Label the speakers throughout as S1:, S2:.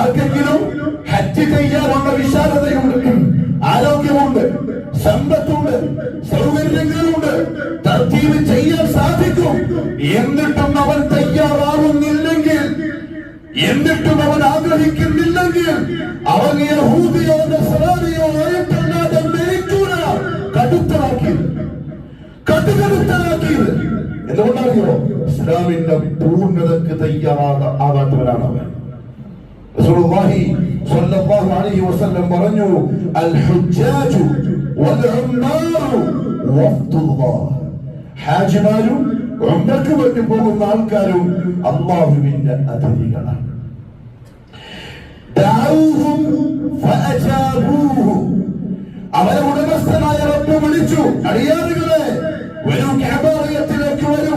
S1: ആർക്കെങ്കിലും ഹജ്ജ് ചെയ്യാനുള്ള വിശാലതയുണ്ട് ആരോഗ്യമുണ്ട് സമ്പത്തുണ്ട് സൗകര്യങ്ങളുണ്ട് തർത്തീവ് ചെയ്യാൻ സാധിക്കും. എന്നിട്ടും അവൻ തയ്യാറാവുന്നില്ലെങ്കിൽ എന്നിട്ടും അവൻ ആഗ്രഹിക്കുന്നില്ലെങ്കിൽ അവൻ യഹൂദിയോ നസറാനിയോ ഇസ്ലാമിന്റെ പൂർണതക്ക് തയ്യാറാകാത്തവനാണ് അവൻ. റസൂലുള്ളാഹി വസല്ലം പറഞ്ഞു അൽ ഹുജ്ജാജു വൽ ഉമ്മാറു വഫ്ദുല്ലാഹ് ഹാജിമാരും ഉംറക്ക് വേണ്ടി പോകുന്ന ആൾക്കാരും അള്ളാഹുവിന്റെ അതിഥികളാണ് അവരെ ഉടമസ്ഥനായ റബ്ബ് വിളിച്ചു അടിയാറുകളെ വരൂ കഅബാലയത്തിലേക്ക് വരൂ.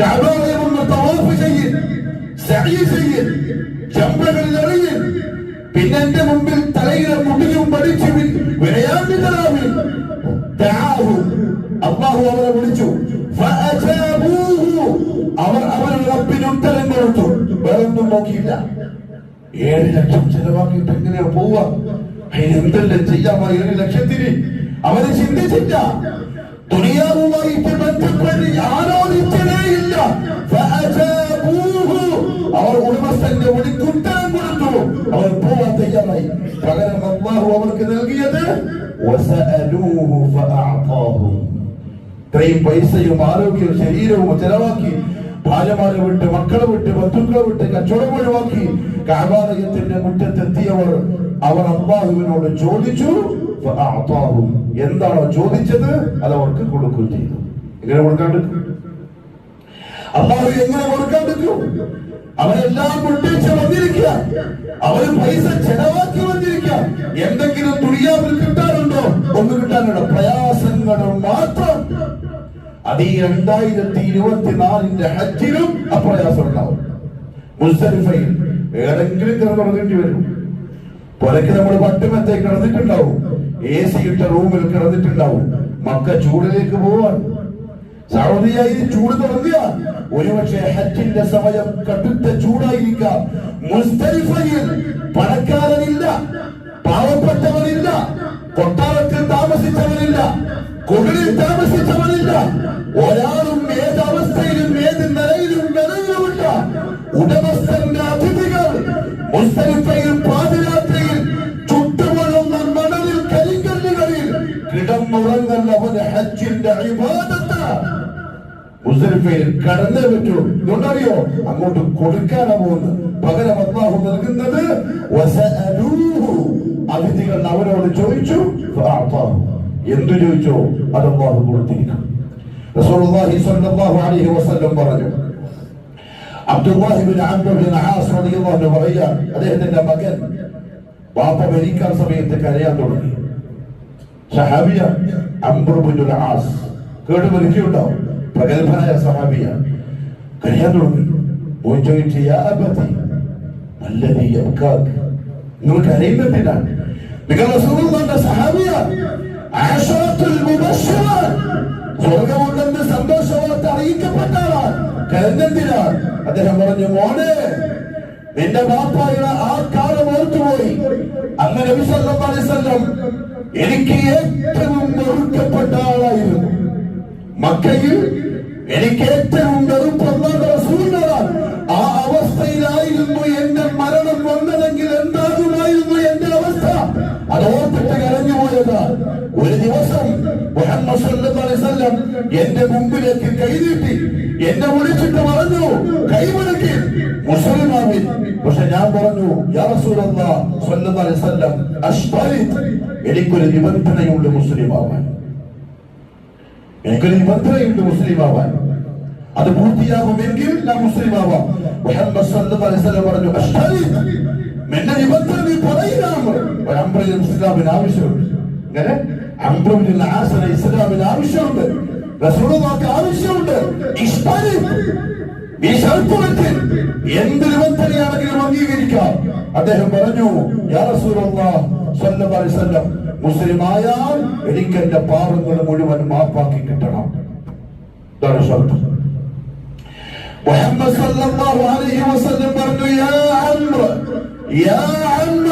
S1: കഅബാലയം ഒന്ന് തവാഫ് ചെയ്യ്. ചെയ്യ് ചമ്പകളിൽ എറിയ് പിന്നെ എന്റെ മുമ്പിൽ തലയിലെ മുടിയും പഠിച്ചു വിളയാണ്ടിതരാവിൽ അള്ളാഹു അവരെ വിളിച്ചു. അവർ അവരുടെ റബ്ബിന് ഉത്തരം കൊടുത്തു. വേറൊന്നും നോക്കിയില്ല. ഏഴ് ലക്ഷം ചെലവാക്കിയിട്ട് എങ്ങനെയാ പോവുക? എന്തെല്ലാം ചെയ്യാമോ ഏഴ് ലക്ഷത്തിന്. അവർ ചിന്തിച്ചില്ല. ദുനിയാവുമായിട്ട് ബന്ധപ്പെട്ട് ആലോചിച്ചതേ ഇല്ല. അവർ ഉടമസ്ഥന്റെ വിളിക്ക് കുട്ടനം കൊടുത്തു. അവർ പോവാൻ തയ്യാറായി. പകരം അള്ളാഹു അവർക്ക് നൽകിയത്. ഇത്രയും പൈസയും ആരോഗ്യവും ശരീരവും ചെലവാക്കി ഭാര്യമാരെ വിട്ട് മക്കളെ വിട്ട് ബന്ധുക്കളെ വിട്ട് കച്ചവടം ഒഴിവാക്കി കാബാലയത്തിന്റെ മുറ്റത്തെത്തിയവർ അവർ അള്ളാഹുവിനോട് ചോദിച്ചു. എന്താണോ ചോദിച്ചത്? അത് അവർക്ക് കൊടുക്കുകയും ചെയ്തു. എങ്ങനെ കൊടുക്കാണ്ടിരിക്കും അള്ളാഹു എങ്ങനെ കൊടുക്കാൻ പറ്റൂ? അവരെല്ലാം കൊണ്ടുവച്ച് വന്നിരിക്കുക. അവർ പൈസ ചെലവാക്കി വന്നിരിക്കുക. എന്തെങ്കിലും തുണിയാവിൽ കിട്ടാനുണ്ടോ? ഒന്ന് കിട്ടാനുണ്ടോ? പ്രയാസങ്ങൾ മാത്രം. അത് ഈ രണ്ടായിരത്തി ഇരുപത്തിനാലിന്റെ ഹജ്ജിലും അപ്രയാസം ഉണ്ടാവും. മുസ്തലിഫയിൽ ഏതെങ്കിലും കിടന്നുറങ്ങേണ്ടി വരും. പുലക്ക് നമ്മൾ പട്ടുമത്തെ കിടന്നിട്ടുണ്ടാവും. എ സി ഇട്ട റൂമിൽ കിടന്നിട്ടുണ്ടാവും. മക്ക ചൂടിലേക്ക് പോവാൻ. സൗദിയായി ചൂട് തുടങ്ങുക ഒരുപക്ഷെ ഹജ്ജിന്റെ സമയം കടുത്ത ചൂടായിരിക്കാം. മുസ്തലിഫയിൽ പണക്കാരനില്ല പാവപ്പെട്ടവനില്ല കൊട്ടാരത്തിൽ താമസിച്ചവനില്ല കുടിലിൽ താമസിച്ചവനില്ല ഒരാളും ഏത് അവസ്ഥയിലും ഏത് നിലയിലും നിലയിലുമില്ല ഉടമസ്ഥന്റെ അതിഥികൾ മുസ്തലിഫയിൽ കടന്നേ പറ്റൂ. ഇതുകൊണ്ടറിയോ അങ്ങോട്ട് കൊടുക്കാനാ പോകുന്നത്. പകരം അള്ളാഹു നൽകുന്നത്. അതിഥികൾ അവരോട് ചോദിച്ചു. എന്തു ചോദിച്ചോ? അത് അള്ളാഹു കൊടുത്തിരിക്കും റസൂലുള്ളാഹി സ്വല്ലല്ലാഹു അലൈഹി വസല്ലം പറഞ്ഞു അദ്ദേഹത്തിന്റെ മകൻ വാപ്പ മരിക്കാൻ സമയത്ത് കരയാൻ തുടങ്ങി. സഹാബിയ കേട്ട് മരിക്കുണ്ടാവും പ്രഗത്ഭനായ സഹാബിയാണ് കരയാൻ തുടങ്ങി മോൻ ചോദിച്ചു നിങ്ങൾ കരയുന്നതിനാണ് നിങ്ങൾ റസൂലുള്ളാഹിന്റെ സഹാബിയ. ആശറത്തുൽ മുബശ്ശിറ. സ്വർഗമുണ്ടെന്ന് സന്തോഷവാർത്ത അറിയിക്കപ്പെട്ടാണ് കരഞ്ഞെന്തിനാ അദ്ദേഹം പറഞ്ഞു മോനെ നിന്റെ ബാപ്പായുടെ ആ കാലം ഓർത്തുപോയി. അങ്ങനെ എനിക്ക് ഏറ്റവും വെറുക്കപ്പെട്ട ആളായിരുന്നു. മക്കയിൽ എനിക്ക് ഏറ്റവും വെറുപ്പുള്ള ആ അവസ്ഥയിലായിരുന്നു എന്റെ മരണം വന്നതെങ്കിൽ എന്താകുമായിരുന്നു എന്റെ അവസ്ഥ? അതോർത്തിട്ട് കരഞ്ഞു പോയത്. ഒരു ദിവസം മുഹമ്മദ് എന്റെ മുമ്പിലേക്ക് കൈനീട്ടി എന്നെ വിളിച്ചിട്ട് പറഞ്ഞു കൈമുടക്കി മുസ്ലിമാവിൻ. പക്ഷെ ഞാൻ പറഞ്ഞു എനിക്കൊരു നിബന്ധനയുണ്ട് മുസ്ലിമാവാൻ. എനിക്കൊരു നിബന്ധനയുണ്ട് മുസ്ലിം ആവാൻ അത് പൂർത്തിയാകുമെങ്കിൽ ഞാൻ മുസ്ലിം ആവാം പറഞ്ഞു എന്റെ നിബന്ധന ആവശ്യമുണ്ട്. ആവശ്യമുണ്ട്. ആവശ്യമുണ്ട്. ഇഷ്ടാനി ഈ അംഗീകരിക്കാം. അദ്ദേഹം പറഞ്ഞു യാ അലൈഹി മുസ്ലിമായാൽ എനിക്ക് എന്റെ പാപങ്ങൾ മുഴുവൻ മാപ്പാക്കി കിട്ടണം. ഇതാണ് സല്ലല്ലാഹു അലൈഹി വസല്ലം പറഞ്ഞു യാ യാ അംറ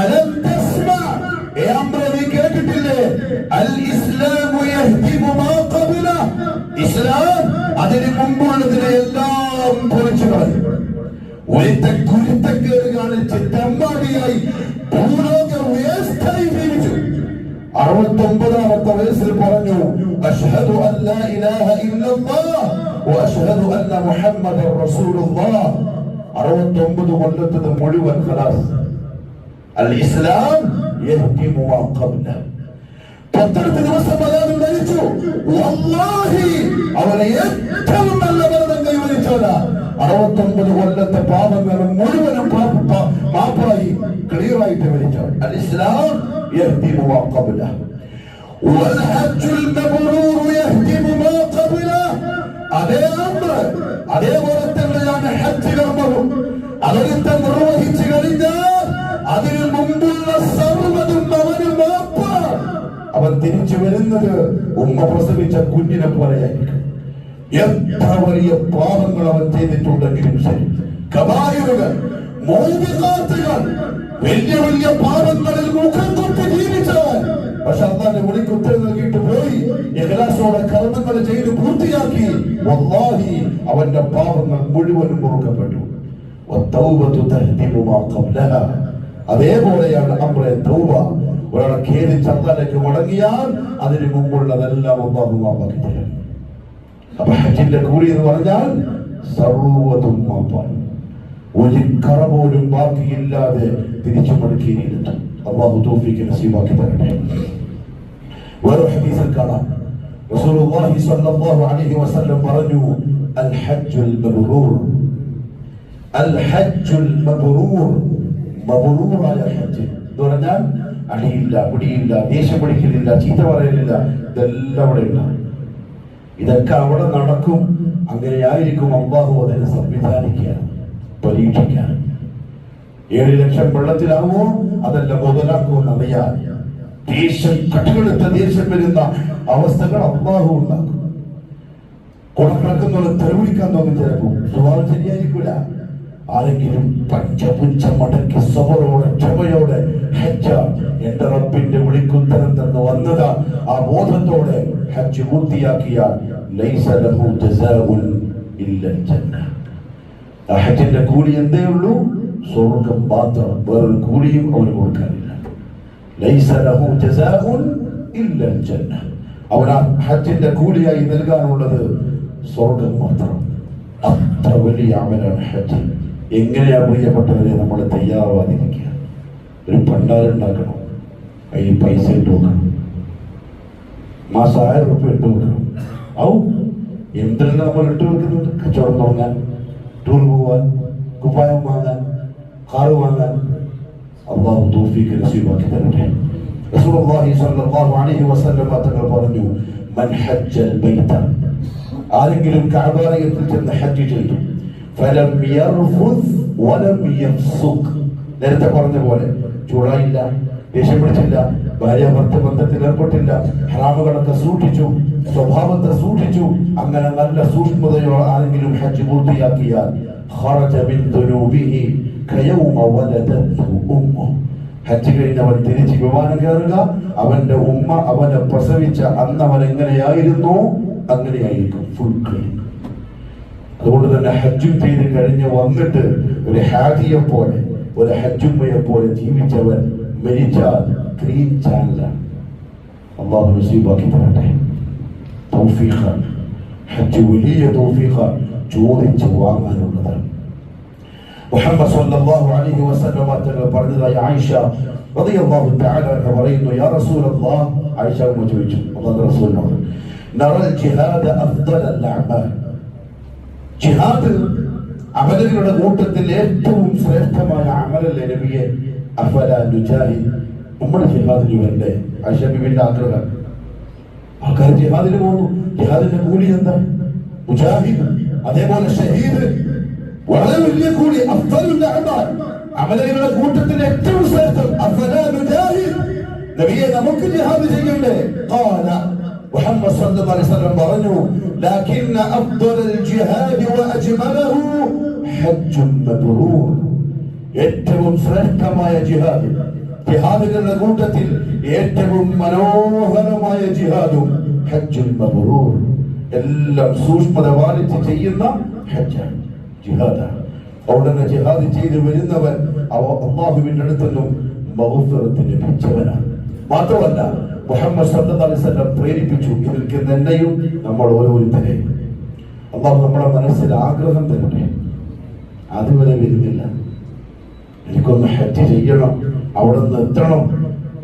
S1: അലം തസ്മ. ഏ അംറ നീ കേട്ടിട്ടില്ലേ? അൽ ഇസ്ലാമു യഹ്ദിമു മാ ഖബല. ഇസ്ലാം അതിന് മുമ്പുള്ളതിനെ എല്ലാം പൊളിച്ചു കളയും ഒരുത്ത കുരുത്തക്കേട് കാണിച്ച് തെമ്മാടിയായി അറുപത്തൊമ്പതാമത്തെ വയസ്സിൽ പറഞ്ഞു അഷ്ഹദു അൻ ലാ ഇലാഹ ഇല്ലല്ലാഹ് വഅഷ്ഹദു അന്ന മുഹമ്മദൻ റസൂലുള്ളാഹ്. അറുപത്തൊമ്പത് കൊല്ലത്തത് മുഴുവൻ ഖലാസ്. അൽ ഇസ്ലാം യഹ്ദിമു മാ ഖബ്ല. തൊട്ടടുത്ത ദിവസം അയാൾ മരിച്ചു. വല്ലാഹി അവനെ ഏറ്റവും നല്ല മരണം കൈവരിച്ചവനാ. അറുപത്തൊമ്പത് കൊല്ലത്തെ പാപങ്ങൾ മുഴുവനും മാപ്പായി ക്ലിയറായിട്ട് അതേപോലെ തന്നെയാണ് അവൻ തിരിച്ചു വരുന്നത് ഉമ്മ പ്രസവിച്ച കുഞ്ഞിനെ പോലെയായിരിക്കും. എത്ര വലിയ പാപങ്ങൾ അവൻ ചെയ്തിട്ടുണ്ടെങ്കിലും ശരി. കബായുകൾ മോദികാത്തുകൾ വലിയ വലിയ പാപങ്ങളിൽ മുഖം തൊട്ട് ജീവിച്ചവൻ. പക്ഷെ അന്നാന്റെ വിളിക്ക് ഉത്തരം നൽകിയിട്ട് പോയി. ഇഖ്ലാസോടെ കർമ്മങ്ങൾ ചെയ്ത് പൂർത്തിയാക്കി. വല്ലാഹി അവന്റെ പാപങ്ങൾ മുഴുവനും മുറുക്കപ്പെട്ടു. അതേപോലെയാണ് നമ്മുടെ തൗബ. ഒരാളെ ഖേദിച്ച് അള്ളാലേക്ക് മടങ്ങിയാൽ അതിന് മുമ്പുള്ളതെല്ലാം ഒന്നാമത് മാപ്പാക്കി തരും അപ്പൊ ഹജ്ജിന്റെ കൂലി എന്ന് പറഞ്ഞാൽ സർവതും മാപ്പാണ് ഒരു കറ പോലും ബാക്കിയില്ലാതെ തിരിച്ചു മടക്കിയിരിക്കും അള്ളാഹു തോഫിക്ക് നസീബാക്കി തരട്ടെ വേറെ ഹദീസിൽ കാണാം റസൂലുള്ളാഹി സ്വല്ലല്ലാഹു അലൈഹി വസല്ലം പറഞ്ഞു അൽ ഹജ്ജുൽ മബ്റൂർ അൽ ഹജ്ജുൽ മബ്റൂർ മബ്റൂറായ ഹജ്ജ് എന്ന് പറഞ്ഞാൽ അടിയില്ല പിടിയില്ല ദേഷ്യം പിടിക്കലില്ല ചീത്ത പറയലില്ല ഇതെല്ലാം അവിടെ ഉണ്ടാവും ഇതൊക്കെ അവിടെ നടക്കും. അങ്ങനെയായിരിക്കും അമ്പാഹു അതിനെ സംവിധാനിക്കുക പരീക്ഷിക്കാൻ. ഏഴ് ലക്ഷം വെള്ളത്തിലാവുമോ? അതല്ല മുതലാക്കുമെന്ന് അറിയാൻ ദേഷ്യം കട്ടുകളെടുത്ത ദേഷ്യം വരുന്ന അവസ്ഥകൾ അമ്പാഹു ഉണ്ടാക്കും. കുടക്കിടക്കുന്നവരെ തെരുവിളിക്കാൻ തോന്നി ചിലപ്പോൾ. സ്വഭാവം ശരിയായിരിക്കൂല. ആരെങ്കിലും പഞ്ചപുഞ്ച മടക്കി സബറോടെ ക്ഷമയോടെ ഹജ്ജ എന്റെ റബ്ബിന്റെ വിളിക്കുത്തരം തന്നു വന്നത് ആ ബോധത്തോടെ ഹജ്ജ് പൂർത്തിയാക്കിയാൽ ഹജ്ജിന്റെ കൂലി എന്തേ ഉള്ളൂ? സ്വർഗം മാത്രം വേറൊരു കൂലിയും അവന് കൊടുക്കാനില്ല. അവൻ ഹജ്ജിന്റെ കൂലിയായി നൽകാനുള്ളത് സ്വർഗം മാത്രം. അത്ര വലിയ അമലാണ് ഹജ്ജ്. എങ്ങനെയാ പ്രിയപ്പെട്ടവരെ നമ്മൾ തയ്യാറാവാതിരിക്കുക ഒരു പണ്ടാരുണ്ടാക്കണം അതിൽ പൈസ ഇട്ട് വെക്കണം മാസം ആയിരം റുപ്യ ഇട്ട് വെക്കണം ഔ എന്തെല്ലാം നമ്മൾ ഇട്ട് വെക്കുന്നത് കച്ചവടം തുടങ്ങാൻ ടൂർ പോവാൻ കുപ്പായം വാങ്ങാൻ കാറ് വാങ്ങാൻ. അള്ളാഹു തോഫിക്ക് നസീബാക്കി തരട്ടെ. പറഞ്ഞു ആരെങ്കിലും ചെയ്തു. നേരത്തെ പറഞ്ഞ പോലെ ചൂടായില്ല ദേഷ്യം പിടിച്ചില്ല ഭാര്യ ഭർത്ത ബന്ധത്തിൽ ഏർപ്പെട്ടില്ല ഹറാമുകളൊക്കെ സൂക്ഷിച്ചു സ്വഭാവത്തെ സൂക്ഷിച്ചു അങ്ങനെ നല്ല സൂക്ഷ്മതയോടെ ആരെങ്കിലും ഹജ്ജ് പൂർത്തിയാക്കിയാൽ ഹജ്ജ് കഴിഞ്ഞവൻ തിരിച്ച് വിമാനം കയറുക അവന്റെ ഉമ്മ അവനെ പ്രസവിച്ച അന്ന് അവൻ എങ്ങനെയായിരുന്നു? അങ്ങനെയായിരിക്കും. ഫുൾ ക്ലീൻ അതുകൊണ്ട് തന്നെ ഹജ്ജും ചെയ്ത് കഴിഞ്ഞ് വന്നിട്ട് ഒരു ഹാജിയെ പോലെ ഒരു ഹജ്ജുമ്മയെ പോലെ ജീവിച്ചവൻ മരിച്ചാൽ ക്ലീൻ ചാനലാണ് അള്ളാഹു നസീബാക്കി തരട്ടെ. തൗഫീഖാണ് ഹജ്ജ് വലിയ തൗഫീഖാണ് ചോദിച്ച് വാങ്ങാനുള്ളതാണ് മുഹമ്മദ് സല്ലല്ലാഹു അലൈഹി വസല്ലം തങ്ങൾ പറഞ്ഞതായി ആയിഷ റളിയല്ലാഹു തആല അൻഹ പറയുന്നു യാ റസൂലല്ലാഹ് ആയിഷ ഉമ്മ ചോദിച്ചു. അല്ലാഹു റസൂലിനോട് നറൽ ജിഹാദ അഫ്ദലൽ അഅമാൽ ജിഹാദ് അമലുകളുടെ കൂട്ടത്തിൽ ഏറ്റവും ശ്രേഷ്ഠമായ അമലല്ലേ നബിയെ? അഫല നുജാഹിദ് നമ്മൾ ജിഹാദിന് വരണ്ടേ? ആയിഷ ബിബിന്റെ ആഗ്രഹം. ആൾക്കാർ ജിഹാദിന് പോകുന്നു. ജിഹാദിന്റെ കൂലി എന്താ? മുജാഹിദ്. അതേപോലെ ഷഹീദ്. വളരെ വലിയ കൂലി. അഅമാൽ അമലുകളുടെ കൂട്ടത്തിൽ ഏറ്റവും ശ്രേഷ്ഠം. അഫല നുജാഹിദ് നബിയെ നമുക്ക് ജിഹാദ് ചെയ്യണ്ടേ? ഖാല മുഹമ്മദ് സല്ലല്ലാഹു അലൈഹി വസല്ലം പറഞ്ഞു لكن أفضل الجهاد وأجمله حج مبرور ഏറ്റവും ശ്രേഷ്ഠമായ ജിഹാദ് ജിഹാദുകളുടെ കൂട്ടത്തിൽ ഏറ്റവും മനോഹരമായ ജിഹാദും ഹജ്ജുൽ മബ്റൂർ എല്ലാം സൂക്ഷ്മത പാലിച്ച് ചെയ്യുന്ന ഹജ്ജാണ് ജിഹാദാണ് അവിടെ ജിഹാദ് ചെയ്ത് വരുന്നവൻ അവ അള്ളാഹുവിന്റെ അടുത്തൊന്നും മഹുഫറത്തിന് ലഭിച്ചവനാണ് മാത്രമല്ല മുഹമ്മദ് പ്രേരിപ്പിച്ചു. ഇതിൽക്ക് എന്നെയും നമ്മൾ ഓരോരുത്തരെയും അള്ളാഹു നമ്മുടെ മനസ്സിൽ ആഗ്രഹം തരട്ടെ. അതുവരെ വരുന്നില്ല. എനിക്കൊന്ന് ഹജ്ജ് ചെയ്യണം അവിടെ നിന്ന് എത്തണം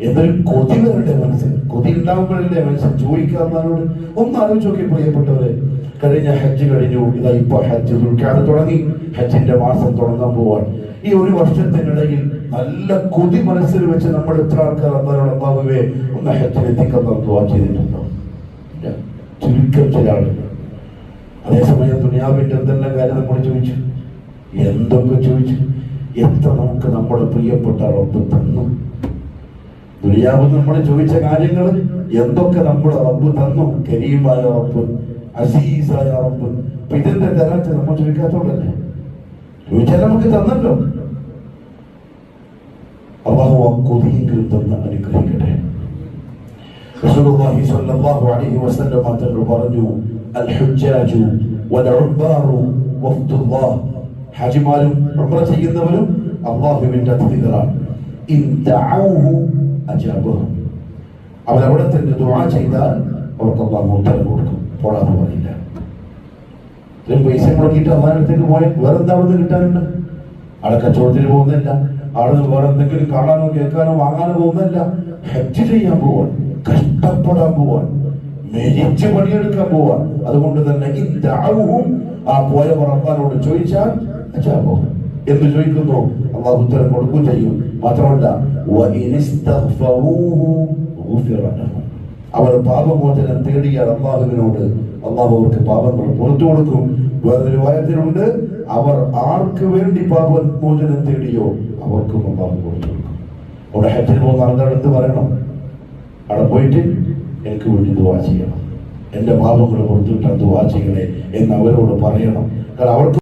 S1: എന്നൊരു കൊതി വരട്ടെ മനസ്സിൽ. കൊതി ഉണ്ടാകുമ്പോഴല്ലേ മനസ്സിൽ ചോദിക്കാവുന്നവരോട് ഒന്ന് ആലോചിച്ച് നോക്കി പ്രിയപ്പെട്ടവരെ. കഴിഞ്ഞ ഹജ്ജ് കഴിഞ്ഞു. ഇതാ ഇപ്പൊ ഹജ്ജ് തുടങ്ങി. ഹജ്ജിന്റെ മാസം തുടങ്ങാൻ പോവാൻ ഈ ഒരു വർഷത്തിനിടയിൽ നല്ല കൊതി മനസ്സിൽ വെച്ച് നമ്മൾ എത്ര ആൾക്കാർ അന്നേരം അള്ളാഹുവേ ഒന്ന് ഹജ്ജിൽ എത്തിക്കാൻ ദുവാ ചെയ്തിട്ടുണ്ടോ. ചുരുക്കം ചില ആളുകൾ. അതേസമയം ദുനിയാവിന്റെ എന്തെല്ലാം കാര്യം നമ്മൾ ചോദിച്ചു? എന്തൊക്കെ ചോദിച്ചു? എത്ര നമുക്ക് നമ്മുടെ പ്രിയപ്പെട്ട റബ്ബ് തന്നു? ദുനിയാവ് നമ്മൾ ചോദിച്ച കാര്യങ്ങൾ എന്തൊക്കെ നമ്മുടെ റബ്ബ് തന്നു? കരീമായ റബ്ബ് അസീസായ റബ്ബ്. അപ്പൊ ഇതിന്റെ നമ്മൾ ചോദിക്കാത്തോണ്ടല്ലേ ചോദിച്ചാൽ നമുക്ക് തന്നല്ലോ. അള്ളാഹു ആ കൊതിയെങ്കിലും തന്ന് അനുഗ്രഹിക്കട്ടെ. റസൂലുള്ളാഹി സ്വല്ലല്ലാഹു അലൈഹി വസല്ലം തങ്ങൾ പറഞ്ഞു അൽ ഹുജ്ജാജു വൽ ഉംബാറു വഫ്ദുല്ലാഹ് ഹാജിമാരും ഉംറ ചെയ്യുന്നവരും അള്ളാഹുവിന്റെ അതിഥികളാണ് ഇൻ ദഅഊഹു അജാബഹു. അവരവിടെ തന്നെ ദുആ ചെയ്താൽ അവർക്ക് അള്ളാഹു ഉത്തരം കൊടുക്കും. പോടാന്ന് പറയില്ല ഇത്രയും പൈസ മുടക്കിയിട്ട് അള്ളാഹിനടുത്തേക്ക് പോയാൽ വേറെ എന്താ അവിടെ കിട്ടാനുണ്ട്? അവിടെ കച്ചവടത്തിന് പോകുന്നില്ല അവിടെ നിന്ന് വേറെ എന്തെങ്കിലും കാണാനോ കേൾക്കാനോ വാങ്ങാനോ പോകുന്നില്ല ഹജ്ജ് ചെയ്യാൻ പോവാൻ കഷ്ടപ്പെടാൻ പോവാൻ മെരിച്ച് പണിയെടുക്കാൻ പോവാൻ. അതുകൊണ്ട് തന്നെ ഇതാവും ആ പോയ പറപ്പാനോട് ചോദിച്ചാൽ പോകും എന്ന് ചോദിക്കുന്നു. അള്ളാഹു ഉത്തരം കൊടുക്കുകയും ചെയ്യും. മാത്രമല്ല അവർ പാപമോചനം തേടിയാൽ അള്ളാഹുവിനോട് അള്ളാഹു അവർക്ക് പാപങ്ങൾ പുറത്തു കൊടുക്കും. വേറൊരു വായത്തിലുണ്ട് അവർ ആർക്ക് വേണ്ടി പാപമോചനം തേടിയോ അവർക്കും അള്ളാഹു കൊടുക്കും. അവിടെ ഹെറ്റിൽ പോകുന്ന അടുത്ത് പറയണം? അവിടെ പോയിട്ട് എനിക്ക് വേണ്ടി ദുവാ ചെയ്യണം. എന്റെ പാപങ്ങൾ പുറത്തു ദുവാ ചെയ്യണേ എന്ന് അവരോട് പറയണം. കാരണം അവർക്ക്